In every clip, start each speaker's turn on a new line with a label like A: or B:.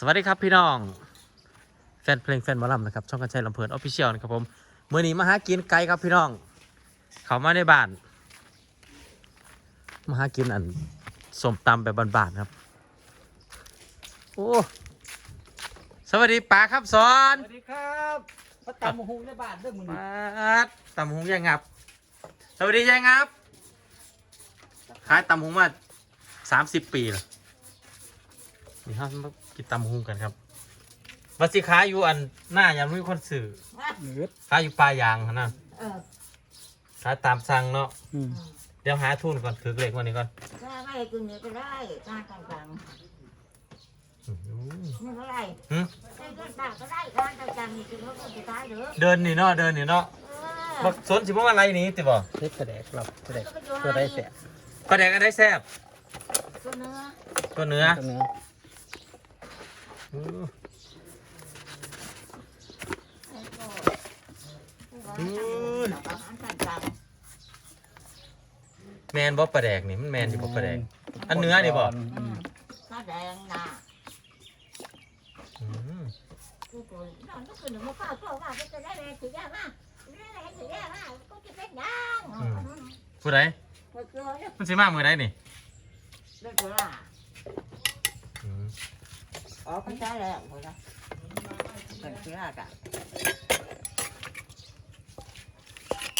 A: สวัสดีครับพี่น้อง แฟนเพลงแฟนหมอลำนะครับ ช่องกันชัยลำเพลินออฟฟิเชียลนะครับผมเมื่อนี้มาหากินไก่ครับพี่น้อง เขามาในบ้าน มาหากินอันสมตำแบบบานๆครับโอ้สวัสดีป๋าครับสอน
B: สวัสดีครับมาตำมะฮุงในบ้านเด้อมึง
A: มาดตำหงยายงับ สวัสดียายงับขายตำหงมาสามสิบปีแล้วนี่ครับมา กินตำหงกันครับวัสิขายอยู่อันหน้ายังไม่มีคนสื่อ
B: หรือ
A: ขายอยู่ปลายางหั่นนะ
C: เออ
A: ขายตามสั่งเนาะ
B: อืม
A: เดี๋ยวหาทุนก่อนถือเหล็กวันนี้ก่อน
C: ถ้าไม่กินเนื้อก็ได้ถ้าต่าง
A: อื้อหือ
C: ๆไม่เป็นไร
A: หึ
C: ไม่กินต่างก็ได้ถ้าต่างๆนี่กินแล้วก็สุดท้ายเด้อ
A: เดินนี่เนาะเดินนี่เนาะ
C: เอ
A: บั
C: อก
A: สนสิบ่ว่าอะไรนี้ติบ่
B: เล็กกระแดกเรากระแดกตัวได้แสบ
A: ปลาแดกอันได้แซ่บ
C: ตัวเนื้อ
A: ตัวเนื้อ
B: ตัวเนื้อ
A: อื้อ
C: แล้วก็อาหารต่าง
A: แมนบ่ปลาแดกนี่มันแมนอยู่บ่ปลาแดก อันเนื้อนี่บ่
C: ๆอืมข้าวแดงน่ะ
A: อืม
C: กูกูนอนก็คือหนึ่งมะพร้าวเข้าว่าก็จะได้แรงถือยากมากได้แรงถือยากมากก็จะเป็นยัง
A: ผู้ใด
C: หมดเลย
A: มันสิมามือใดนี่
C: เลิกแล้ว
A: อืม
C: อ๋อไม่ใช่แล้วหมดแล้วเป็นเชื้อกัน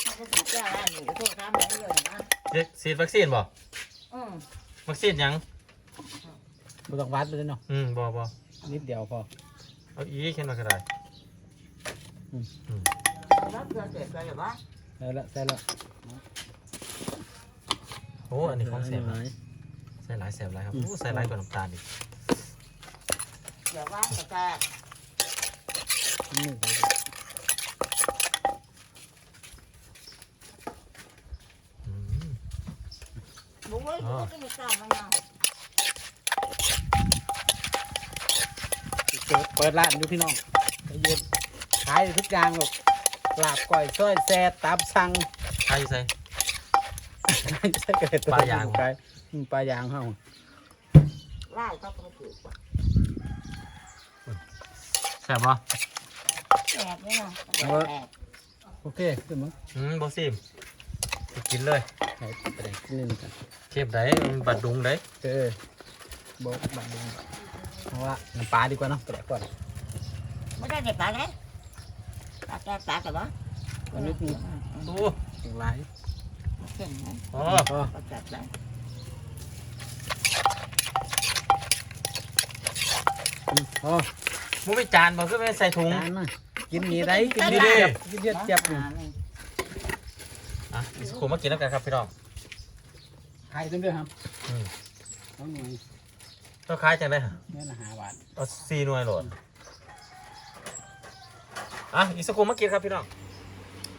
C: ถ้าก็ถือแก้แล้วหนูก็โทษทำอะไรเยอะนะ
A: เด็กฉีดวัคซีนบ่
C: อืม
A: วัคซีนหยัง
B: บ่ต้องวัดเลยเนาะ
A: อืมบ่บ่
B: นิดเดียวพอ
A: เอาอีกเห็นมาก็ได้
C: แล้วเกลือเสร็จเลยเหรอวะ
B: ใส่ละใส่ละ
A: โอ้อันนี้ของแซ่บ
B: ไห
A: นะใส่หลายแซ่บหลายครับโอ้ใส่หลายกว่าน้ำตาลอีก
C: เดี๋ยวว่าแต่แก
B: นี่
A: อืม
C: บุ้ยบุ้ยก็มีกล่องมาเนาะ
B: เปิดเปิดร้านดูพี่น้องใจเย็นขายทุกอย่างหรอกลาบก้อยซอยแซ่บตับสั่ง
A: ใครใส่
B: ใช่เกิด
A: ปลายาง
B: ไก่อืมปลายางเฮา
C: ไล่เขาก็ไม่ถูกว่ะ
A: แซ่บบ่
C: แสบเลยเนาะแสบ
B: โอเคขึ้นมั้ง
A: อืมบ่ซิมไปกินเลย
B: ใส่กระแดกนิดนึงกัน
A: เทียบได้มันบัดดุงได้
B: เออบ่บัดลงเพราะว่าน้ำปลาดีกว่าเนาะกระแดกก่อน
C: ไม่ได้เด็ดปลาเลยปลาแกปลาแต่ว่า
B: อันนี้คือ
A: โอ้
B: อย่างไร
C: เก่งนะ
A: อ๋อ
B: พอ
C: ปลาจัดเลย
B: อืมพอ
A: มึงไม่จานบ่คือไม่ใส่ถุง
B: จานมากินนี่ได้กิน
A: นี่
B: นี่
A: ดิ
B: เจ็บกินเยอะเจ็บนี่
A: อะอีสกูมากินแล้วกันครับพี่น้อง
B: ขายต้นด้วยครับ
A: อืม
B: เอาหน่วย
A: ต้องคล้ายจังได้ฮะ
B: เนื้อละห้าบาท
A: เอาซีหน่วยโหลดอะอีสกูมากินครับพี่น้อง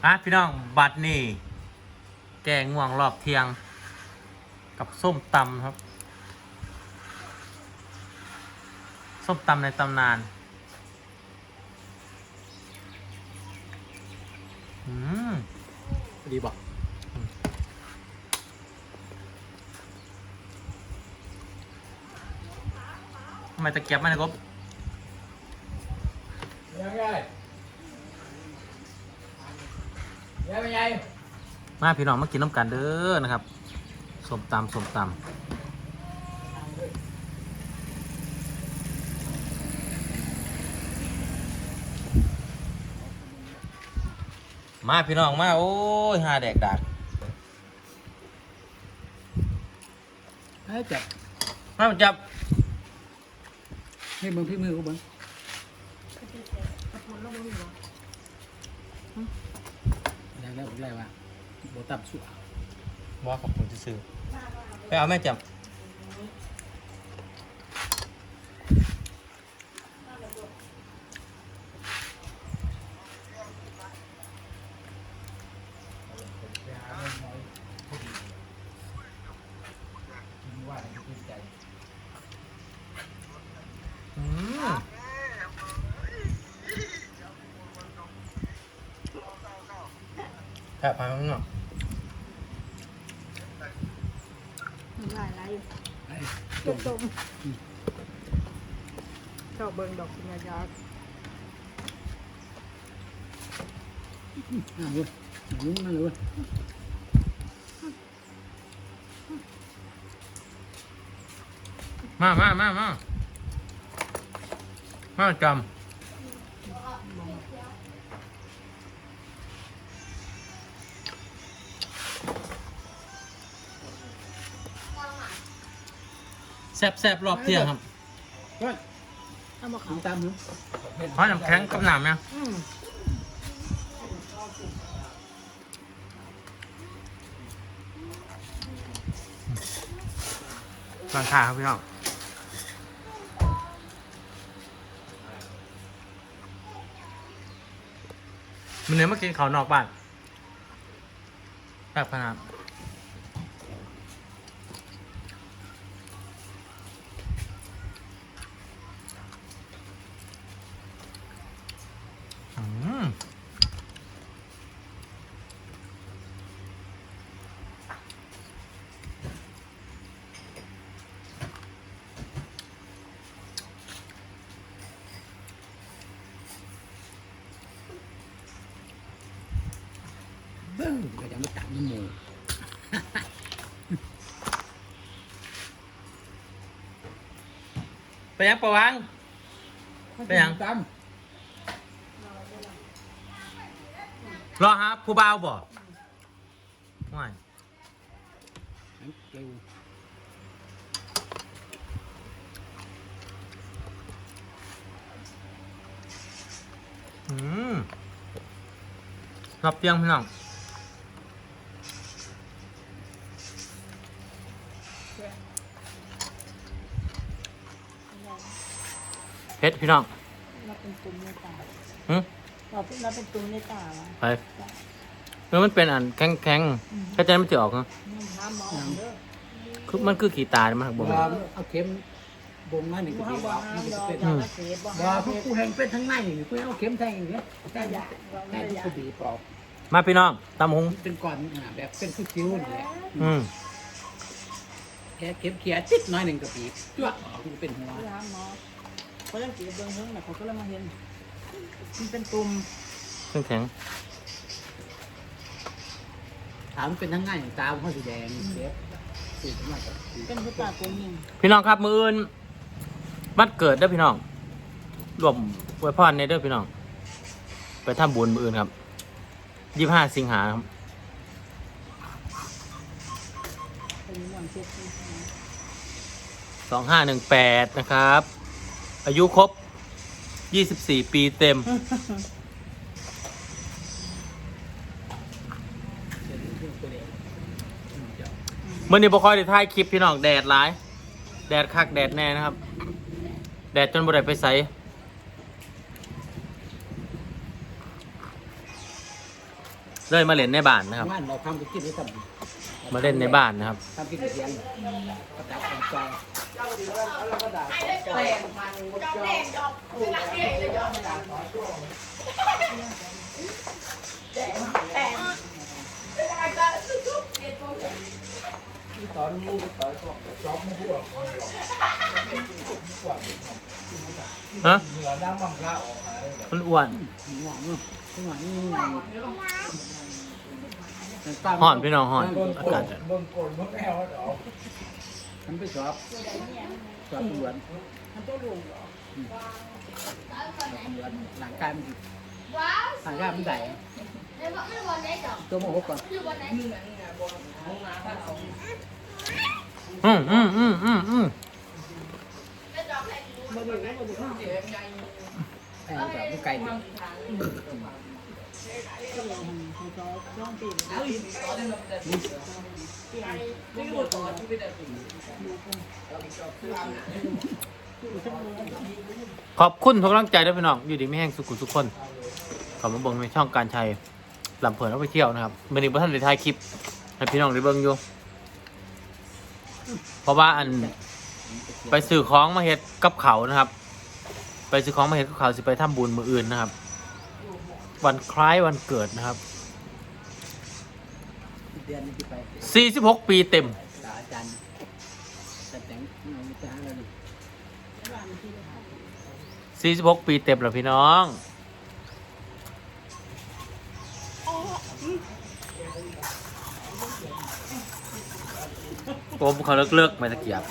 A: อะพี่น้องบัตรนี่แกงง่วงรอบเที่ยง กับส้มตำครับ ส้มตำในตำนาน อืม
B: ดีบอก
A: ทำไมตะเกียบไม่นะครับ
B: ยังไงยังไง
A: มาพี่น้องมากินน้ำกันเด้อนะครับส้มตำส้มตำ มาพี่น้องมา โอ้ยหาแดกดัก
B: ให้จับ
A: มาจับ
B: ให้เบิ้งพี่มือกูเบิ้งแล้วแล้วอะไรวะโบตับสุก
A: ว่าขอบคุณที่ซื้อไปเอาแม่จับ อืม แค่พังเนาะ
C: หลายหลาย
B: ต้ม
C: ต้ม
D: ชอบเบิ่งดอกสัญญา
B: อะเว้ยลุ้นมาเลยเว้ย
A: มามามามามาจำ แซบแซบรอบเที่ยงครับ
B: เว้ย
D: เอามาเขา
B: ทำตามหนู
A: เพราะน้ำแข็งกับน้ำเนี่ย
D: อืม
A: หลังคาครับพี่น้องมันเนื้อมากินเขาวนอกบ้านแบบขนาด
B: ก็ยังไม่ตัดน้ำหมู
A: ไปยังประวัง ไปยัง
B: ตาม
A: รอฮะผู้บ่าวบ่ไม่
B: เกลียว
A: อืมรับเตียงพี่น้อง เพชรพี่น้อง
D: เราเป็นตุ่มในตา
A: หึ
D: เราเป็นเราเป็นตุ่มในตาวะ
A: ไปเออมันเป็นอันแข็งแข็งๆแค่ใจมันจะออกนะ
D: น้ำหาหมอเด้อ
A: คือมันคือขีตามันหักบ่
B: บ่
A: แม่น
B: เอาเข็มบ่งมาหนึ่งก
D: บ่
B: ระ
D: เฮา
B: เบีย
D: บ่
B: บ
D: หา
B: มัน
D: ด
B: จะ
D: อก
B: เป็น
D: ยาละเสพบ่
B: บ่
D: หา
B: พวกกูแหงเป็นทั้งในนี่กูเอาเข็มแทงอย่างเงี้ยแทง
D: ยาเรา
B: แท
D: ไม่
B: ง
D: ได้
B: ที่
D: ยา
B: กระบี่ปอก
A: มาพี่น้องตำหง
B: เป็นก้อนอะแบบเป็นคิ้วๆนี่แหละ
A: อืม
B: แค่เข็มเขียจิดน้อยหนึ่งกระบี่จ้วกูเป็นหัว
D: ไปหาหมอ เขาจังสิเบิ่งเฮิงน่ะเขาก็เลยมาเห็น มันเป็นตุ่ม
A: แข็งแข็ง
B: ถามเป็นทั้งง่ายตาเขาสีแดงเจ็บสีมากกว่าสี
D: เป็นผู้ตาตัวหนึง
A: ๆพี่น้องครับมืออื่นบัดเกิดเด้อพี่น้องรวมอวยพรในเด้อพี่น้อง ไปทำบุญมืออื่นครับยี่ห้าสิงหาครับ
D: เป็นเรื่องเจ็บที่
A: สองห้าหนึ่งแปดนะครับ อายุครบยี่สิบสี่ปีเต็ม เมื่อนี้บคอยได้ถ่ายคลิปพี่น้องแดดร้าย แดดคักแดดแน่นะครับ แดดจนบ่ได้ไปใสเลยมาเล่นในบ้านนะครับ
B: ว่านเราทำไปกินได้ทำ
A: มาเล่นในบ้านนะครับ
B: ทำกินเสียงกระตับของใจ
A: ฮะมันอ้วน
B: หวานเนาะหวานนี่
A: ห่อนพี่น้องห่อนอากาศจะ
B: ฉันไปสอบสอบตำรวจ
D: มันตัวลุงเหรอ
B: หลังกายมันดีหลังกายมันใหญ่ตัวโมโหก่อน
A: อืมอืมอืมอืมอืม
D: บ่ดูบ่ดู
B: ไอ้แบบมันไก่ดิ
D: ก็เลยให้เขอ
A: บคุณทุกกำลังใจด้วยพี่น้อง อยู่ดีไม่แห้งสุขุมทุกคน ขอบมาเบิ่งในช่องการชัยลำเพลินเอาไปเที่ยวนะครับเมื่อนี้พระท่านได้ถ่ายคลิปให้พี่น้องได้เบิ่งอยู่ เพราะว่าอันไปซื้อของมาเฮ็ดกับเขานะครับ ไปซื้อของมาเฮ็ดกับเขาสิไปทำบุญมืออื่นนะครับ วันคล้ายวันเกิดนะครับ
B: เดือนนี้ที่ไป
A: 46 ปีเต็ม
B: ตาจารย์แต่แต่งเราไม่จ้าเลย
A: สี่สิบหกปีเต็มแล้วพี่น้องผมเขาเลิกเลิกๆไม่ตะเกียบ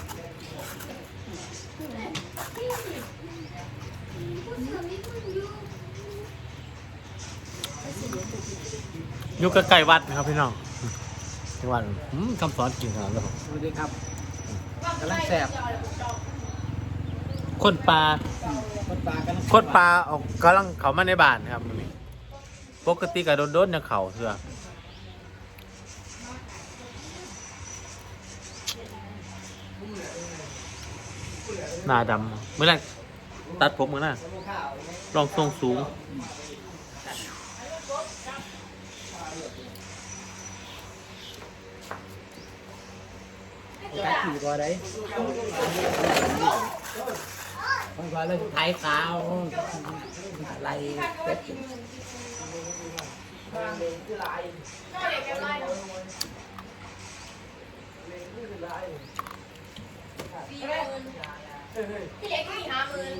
A: อยู่ใกล้ๆวัดนะครับพี่น้องจังหวัดอืมคำสอนกินขนาดนั้นครับ
B: สวัสดีครับกำลังแสบ
A: คนปลา
B: คนปลากำลัง
A: คนปลาออกกำลังเขามาในบ้านครับนี่ปกติกับโดนโดนๆยังเขาเถื่อหน้าดำเมื่อไรตัดผมมือหน้าลองทรงสูง
B: กาขี่บ่ได้คนก่อนเลยไทยขาวอะไรเป็ด
E: พี่เล็กมีห้าหมื่น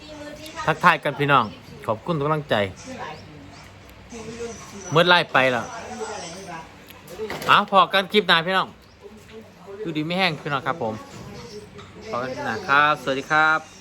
E: สี่หมื่นที่
A: ทักทายกันพี่น้อง ขอบคุณทุกกำลังใจเมื่อไล่ไปแล้วเอาพอกันคลิปหน้าพี่น้อง ดูดีไม่แห้งพี่น้องครับผมขอกันคลิปหน้าครับ สวัสดีครับ